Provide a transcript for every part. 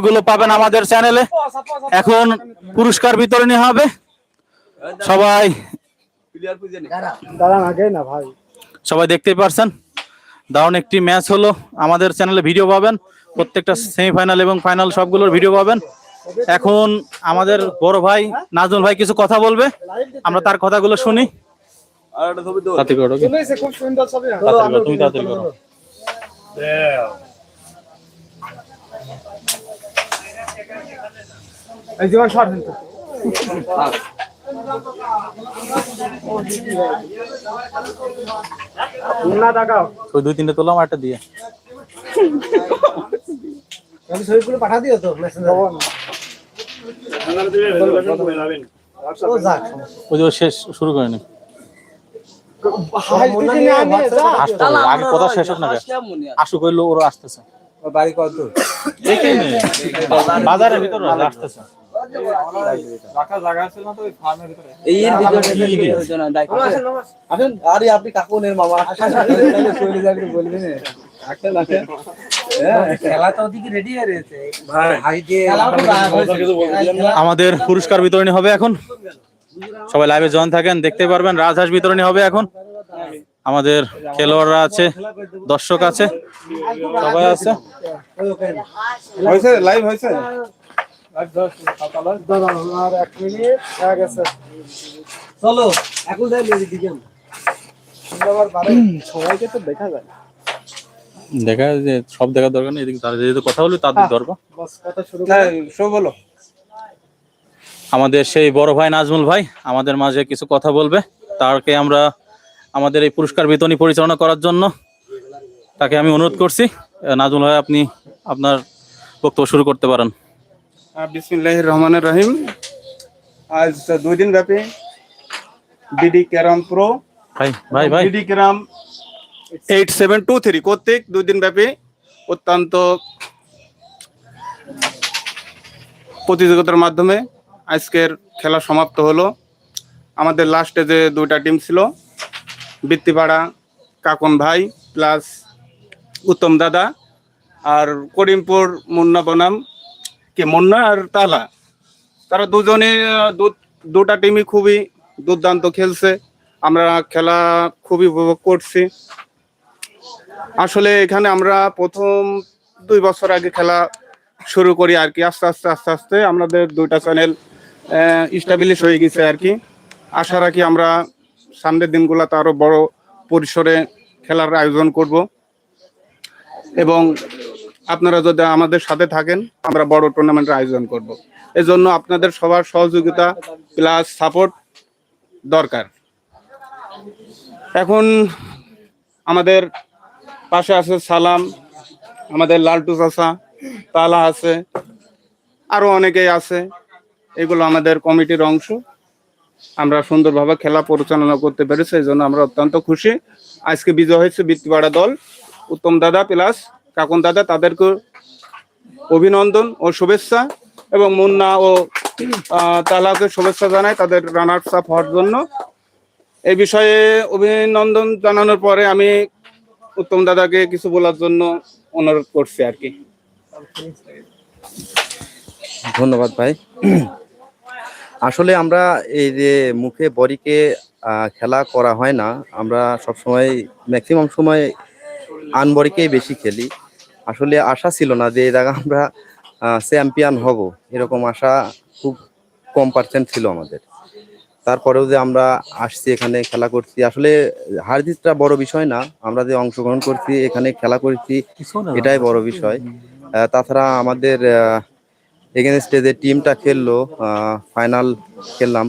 ভিডিওগুলো পাবেন আমাদের চ্যানেলে। এখন পুরস্কার বিতরণী হবে। সবাই দাঁড়ান আগে না ভাই। সবাই দেখতেই পারছেন। দারুণ একটি ম্যাচ হলো। আমাদের চ্যানেলে ভিডিও পাবেন। প্রত্যেকটা সেমিফাইনাল এবং ফাইনাল সবগুলোর ভিডিও পাবেন। এখন আমাদের বড় ভাই নাজমুল ভাই কিছু কথা বলবে। আমরা তার কথাগুলো শুনি। তুমি তাড়াতাড়ি করো। এই জীবন শর্ট কিন্তু না দেখাও ওই দুই তিনটে তোলাম একটা দিয়ে। আমি ছবিগুলো পাঠা দিও তো মেসেঞ্জার। ও যাক ওই যে শেষ শুরু করেনি। দিদি না আগে কথা শেষ হোক না। আসু কইলো ওরা আসতেছে। বাড়ি কত বাজারের ভিতরে আসতেছে। আরে আপনি কাকুনের মামা। চলে যাবে বলবেন আসেন আসেন। খেলা তো ওদিকে রেডি হয়ে আমাদের পুরস্কার বিতরণী হবে এখন। সবাই লাইভে জন থাকেন দেখতে পারবেন রাজহাঁস বিতরণী হবে এখন। আমাদের খেলোয়াড়রা আছে দর্শক আছে সবাই আছে। হয়েছে লাইভ হয়েছে? আর এক মিনিট হয়ে গেছে চলো এখন যাই দিকে সবাইকে তো দেখা যায়। দেখা যে সব দেখার দরকার নেই এদিকে তারা যেহেতু কথা বলবে তাদের ধরবো বস কথা শুরু করে। শো বলো। আমাদের সেই বড় ভাই নাজমুল ভাই আমাদের মাঝে কিছু কথা বলবে। তারকে আমরা আমাদের এই পুরস্কার বিতরণী পরিচালনা করার জন্য তাকে আমি অনুরোধ করছি। নাজমুল ভাই আপনি আপনার বক্তব্য শুরু করতে পারেন। বিসমিল্লাহ রহমানের রহিম। আজ দুই দিন ব্যাপী বিডি ক্যারাম প্রো ভাই ভাই ভাই। BD carrom eight seven two three কর্তৃক দুই দিন ব্যাপী অত্যন্ত প্রতিযোগিতার মাধ্যমে আজকের খেলা সমাপ্ত হলো। আমাদের লাস্টে যে দুইটা টিম ছিল বৃত্তিপাড়া কাকন ভাই প্লাস উত্তম দাদা আর করিমপুর মুন্না বনাম। কে মুন্না আর তালা। তারা দুজনে দুটা টিমই খুবই দুর্দান্ত খেলছে। আমরা খেলা খুবই উপভোগ করছি। আসলে এখানে আমরা প্রথম দুই বছর আগে খেলা শুরু করি আর কি। আস্তে আস্তে আস্তে আস্তে আমাদের দুইটা চ্যানেল স্টাবলিশ হয়ে গেছে আর কি। আশা রাখি আমরা সামনের দিনগুলোতে আরও বড় পরিসরে খেলার আয়োজন করব। এবং আপনারা যদি আমাদের সাথে থাকেন, আমরা বড় টুর্নামেন্টের আয়োজন করব। এজন্য আপনাদের সবার সহযোগিতা প্লাস সাপোর্ট দরকার। এখন আমাদের পাশে আছে সালাম, আমাদের লালটু চাষা তালা আছে, আরও অনেকেই আছে। এগুলো আমাদের কমিটির অংশ। আমরা সুন্দরভাবে খেলা পরিচালনা করতে পেরেছি এই জন্য আমরা অত্যন্ত খুশি। আজকে বিজয় হয়েছে বৃত্তিপাড়া দল, উত্তম দাদা প্লাস কাকুন দাদা, তাদেরকে অভিনন্দন ও শুভেচ্ছা এবং মুন্না ও তালাকে শুভেচ্ছা জানাই তাদের রানার্স আপ হওয়ার জন্য। এই বিষয়ে অভিনন্দন জানানোর পরে আমি উত্তম দাদাকে কিছু বলার জন্য অনুরোধ করছি আর কি। ধন্যবাদ ভাই। আসলে আমরা এই যে মুখে বডিকে খেলা করা হয় না, আমরা সব সময় ম্যাক্সিমাম সময় আনবডিকেই বেশি খেলি। আসলে আশা ছিল না যে জায়গা আমরা চ্যাম্পিয়ন হব। এরকম আশা খুব কম পার্সেন্ট ছিল আমাদের। তারপরেও যে আমরা আসছি, এখানে খেলা করছি, আসলে হার জিতটা বড় বিষয় না। আমরা যে অংশগ্রহণ করছি, এখানে খেলা করছি, এটাই বড় বিষয়। তাছাড়া আমাদের এগেনস্টে যে টিমটা খেললো ফাইনাল খেললাম।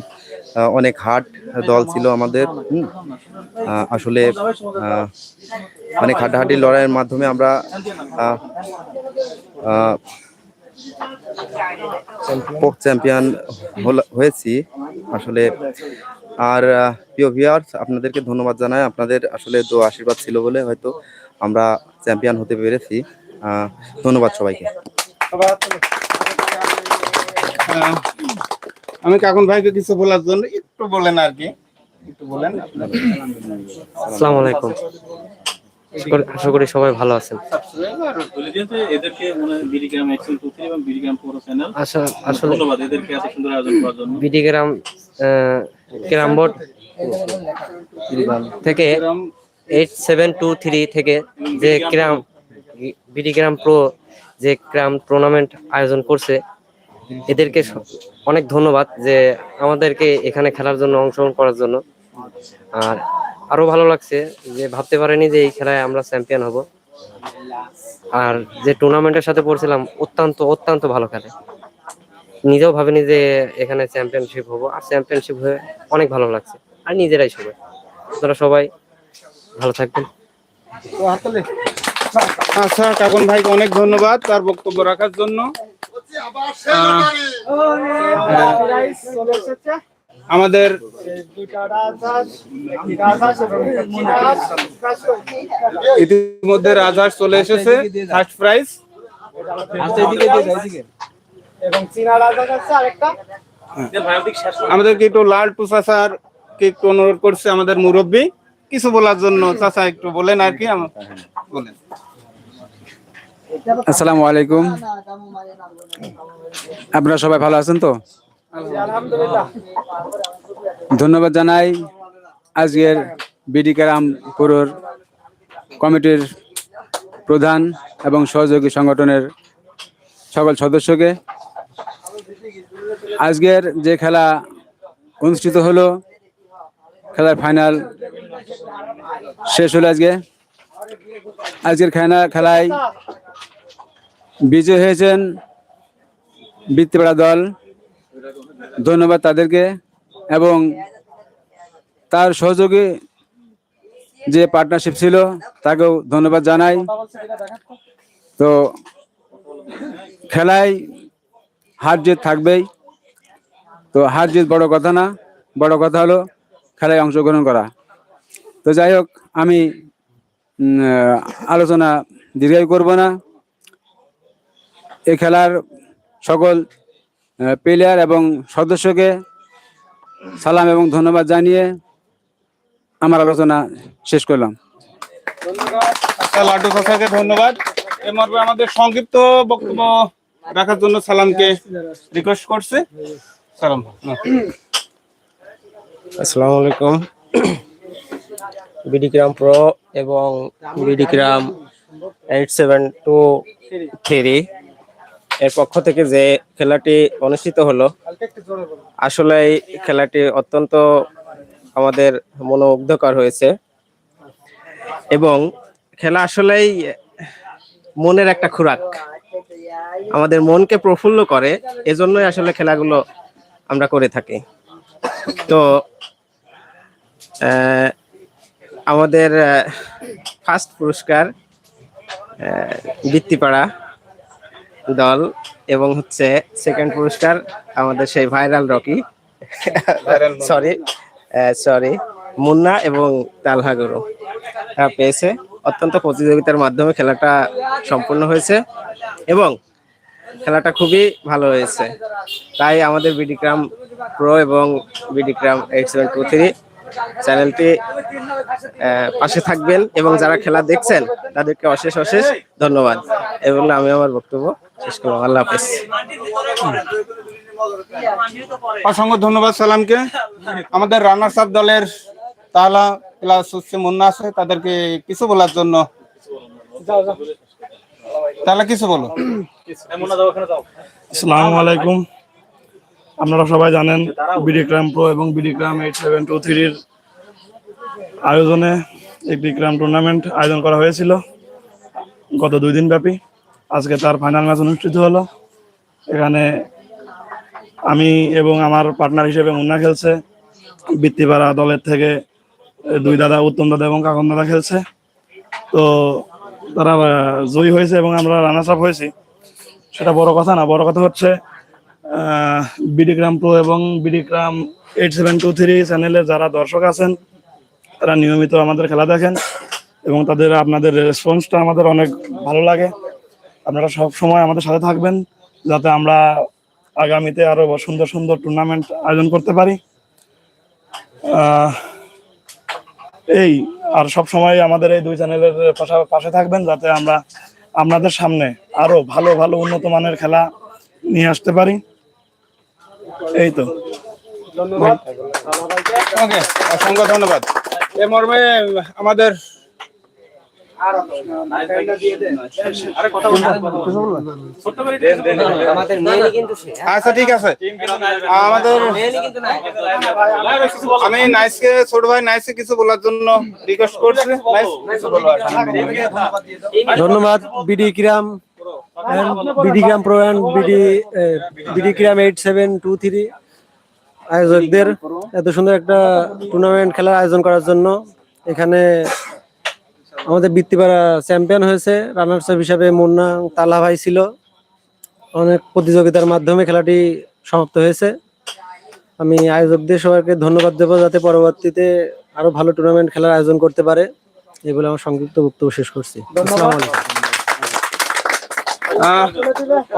অনেক হার্ড দল ছিল আমাদের। আসলে অনেক হাড্ডাহাড্ডি লড়াইয়ের মাধ্যমে আমরা পোক চ্যাম্পিয়ন হয়েছি আসলে। আর আহ, প্রিয় ভিউয়ার্স আপনাদেরকে ধন্যবাদ জানাই। আপনাদের আসলে দো আশীর্বাদ ছিল বলে হয়তো আমরা চ্যাম্পিয়ন হতে পেরেছি। ধন্যবাদ সবাইকে। আমি কাকুন ভাইকে কিছু বলার জন্য একটু বলেন আর কি। একটু বলেন। আসসালামু আলাইকুম। আশা করি- সবাই ভালো আছেন। BD carrom BD carrom board থেকে এইট সেভেন টু থ্রি থেকে যে গ্রাম বিডি গ্রাম প্রো, যে গ্রাম টুর্নামেন্ট আয়োজন করছে, এদেরকে অনেক ধন্যবাদ যে আমাদেরকে এখানে খেলার জন্য অংশগ্রহণ করার জন্য। আর আরও ভালো লাগছে যে ভাবতে পারিনি যে এই খেলায় আমরা চ্যাম্পিয়ন হব। আর যে টুর্নামেন্টের সাথে পড়ছিলাম অত্যন্ত অত্যন্ত ভালো খেলে। নিজেও ভাবিনি যে এখানে চ্যাম্পিয়নশিপ হব আর চ্যাম্পিয়নশিপ হয়ে অনেক ভালো লাগছে আর নিজেরাই সবাই। আপনারা সবাই ভালো থাকবেন। আচ্ছা কাকন ভাইকে অনেক ধন্যবাদ তার বক্তব্য রাখার জন্য। আমাদের। ইতিমধ্যে রাজহাঁস চলে এসেছে ফার্স্ট প্রাইজ আচ্ছা আরেকটা। আমাদেরকে একটু লাল টু চাচার কে একটু অনুরোধ করছে আমাদের মুরব্বী। কিছু বলার জন্য চাচা একটু বলেন আর কি বলেন। আসসালামু আলাইকুম। আপনারা সবাই ভালো আছেন তো? ধন্যবাদ জানাই আজকের বিডি পুরোর কমিটির প্রধান এবং সহযোগী সংগঠনের সকল সদস্যকে। আজকের যে খেলা অনুষ্ঠিত হলো, খেলার ফাইনাল শেষ হলো আজকে। আজকের খেলা, খেলায় বিজয় হয়েছেন বৃত্তিপাড়া দল। ধন্যবাদ তাদেরকে এবং তার সহযোগী যে পার্টনারশিপ ছিল, তাকেও ধন্যবাদ জানাই। তো খেলায় হার জিত থাকবেই। তো হার জিত বড় কথা না, বড় কথা হলো খেলায় অংশগ্রহণ করা। তো যাই হোক, আমি আলোচনা দীর্ঘায়ু করব না। এই খেলার সকল প্লেয়ার এবং সদস্যকে সালাম এবং ধন্যবাদ জানিয়ে আমার আলোচনা শেষ করলাম। আচ্ছা লাড্ডু চাচাকে ধন্যবাদ। এ আমাদের সংক্ষিপ্ত বক্তব্য রাখার জন্য সালামকে রিকোয়েস্ট করছে। সালাম। আসসালামু আলাইকুম। বিডিগ্রাম প্রো এবং BD carrom eight seven two three. এর পক্ষ থেকে যে খেলাটি অনুষ্ঠিত হলো, আসলে খেলাটি অত্যন্ত আমাদের মনোমুগ্ধকর হয়েছে। এবং খেলা আসলেই মনের একটা খোরাক। আমাদের মনকে প্রফুল্ল করে, এজন্যই আসলে খেলাগুলো আমরা করে থাকি। তো আমাদের ফার্স্ট পুরস্কার বৃত্তিপাড়া দল এবং হচ্ছে সেকেন্ড পুরস্কার আমাদের সেই viral Rocky. Sorry sorry Munna এবং তালহা গুরু। পেয়েছে। অত্যন্ত প্রতিযোগিতার মাধ্যমে খেলাটা সম্পূর্ণ হয়েছে এবং খেলাটা খুবই ভালো হয়েছে। তাই আমাদের বিডিগ্রাম প্রো এবং BD carrom eight seven two three চ্যানেলটি পাশে থাকবেন এবং যারা খেলা দেখছেন তাদেরকে অশেষ অশেষ ধন্যবাদ। এবং আমি আমার বক্তব্য। শেষ করলাম আল্লাহ হাফেজ। অসংখ্য ধন্যবাদ সালামকে। আমাদের রানার্স আপ দলের তালা প্লাস হচ্ছে মুন্না আছে তাদেরকে কিছু বলার জন্য। তাহলে কিছু বলো। আসসালামু আলাইকুম। আপনারা সবাই জানেন বিডিক্রাম প্রো এবং বিডিক্রাম এইট সেভেন টু থ্রির আয়োজনে এই বিক্রাম টুর্নামেন্ট আয়োজন করা হয়েছিল গত দুই দিন ব্যাপী আজকে তার ফাইনাল ম্যাচ অনুষ্ঠিত হলো। এখানে আমি এবং আমার পার্টনার হিসেবে মুন্না খেলছে। বৃত্তিপাড়া দলের থেকে দুই দাদা, উত্তম দাদা এবং কাকন দাদা খেলছে। তো তারা জয়ী হয়েছে এবং আমরা রানার্স আপ হয়েছি। সেটা বড় কথা না, বড় কথা হচ্ছে বিডিগ্রাম প্রো এবং BD carrom eight seven two three চ্যানেলে যারা দর্শক আছেন, তারা নিয়মিত আমাদের খেলা দেখেন এবং তাদের আপনাদের রেসপন্সটা আমাদের অনেক ভালো লাগে। আপনারা সব সময় আমাদের সাথে থাকবেন যাতে আমরা আগামীতে আরও সুন্দর সুন্দর টুর্নামেন্ট আয়োজন করতে পারি। এই আর সব সময় আমাদের এই দুই চ্যানেলের পাশা- পাশে থাকবেন যাতে আমরা আপনাদের সামনে আরও ভালো ভালো উন্নত মানের খেলা নিয়ে আসতে পারি। এই তো। ওকে অসংখ্য ধন্যবাদ। এ মর্মে আমাদের আমাদের মেয়ে কিন্তু সে আচ্ছা ঠিক আছে। আমাদের আমি নাইসকে নাইসকে কিছু বলার জন্য রিকোয়েস্ট করছি। ধন্যবাদ, BD carrom BD carrom pro BD BD carrom eight seven two three আয়োজকদের এত সুন্দর একটা টুর্নামেন্ট খেলার আয়োজন করার জন্য এখানে আমাদের বৃত্তিপাড়া চ্যাম্পিয়ন হয়েছে রানার্স আপ হিসাবে মুন্না তালা ভাই ছিল। অনেক প্রতিযোগিতার মাধ্যমে খেলাটি সমাপ্ত হয়েছে। আমি আয়োজকদের সবাইকে ধন্যবাদ দেবো যাতে পরবর্তীতে আরও ভালো টুর্নামেন্ট খেলার আয়োজন করতে পারে। এই বলে আমার সংক্ষিপ্ত বক্তব্য শেষ করছি।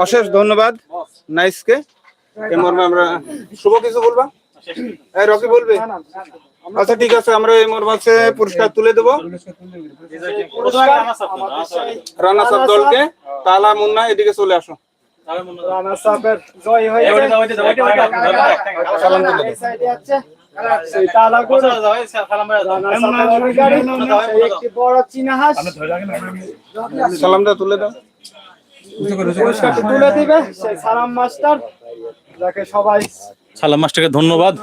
অশেষ ধন্যবাদ নাইসকে। আমরা শুভ কিছু বলবা? রকি বলবে? আচ্ছা ঠিক আছে আমরা এই হচ্ছে পুরস্কার তুলে দেবো। রানা সব দলকে তালা মুন্না এদিকে চলে আসো। রানা সাহেবের জয় হয়ে সালাম তুলে সালামটা তুলে দাও। তুলে দিবে। সালাম মাস্টার যাকে সবাই সালাম মাস্টারকে ধন্যবাদ।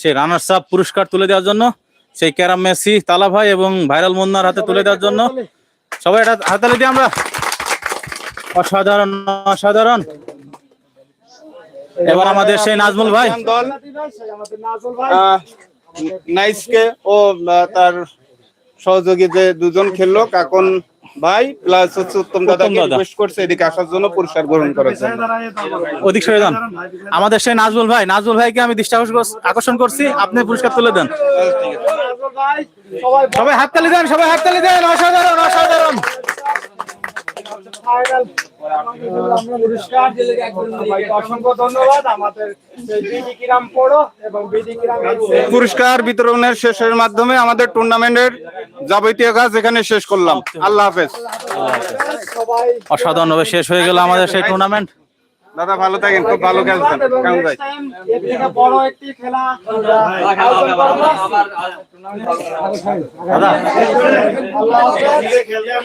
সেই রানার্স আপ পুরস্কার তুলে দেওয়ার জন্য, সেই ক্যারাম মেসি, তালা ভাই এবং ভাইরাল মুন্নার হাতে তুলে দেওয়ার জন্য। সবাই এটা হাতালি দিই আমরা। অসাধারণ অসাধারণ। এবার আমাদের সেই নাজমুল ভাই। নাইসকে ও তার সহযোগী যে দুজন খেললো। কাকন ভাই প্লাস হচ্ছে উত্তম দাদাকে দাদা। রিকোয়েস্ট করছে এদিকে আসার জন্য পুরস্কার গ্রহণ করার জন্য। অধিক সরে যান আমাদের সেই নাজমুল ভাই নাজমুল ভাইকে আমি দৃষ্টি আকর্ষণ করছি- আপনি পুরস্কার তুলে দেন। সবাই সবাই হাততালি দেন সবাই হাততালি দেন। অসাধারণ অসাধারণ। ফাইনাল পুরস্কার অসংখ্য ধন্যবাদ আমাদের সেই বিডি কিরাম পড়ো এবং পুরস্কার বিতরণের শেষের মাধ্যমে আমাদের টুর্নামেন্টের যাবতীয় কাজ এখানে শেষ করলাম। আল্লাহ হাফেজ। অসাধারণ ভাবে শেষ হয়ে গেল আমাদের সেই টুর্নামেন্ট। দাদা ভালো থাকেন খুব ভালো খেলছেন। কেমন ভাই বড় একটি খেলা আমরা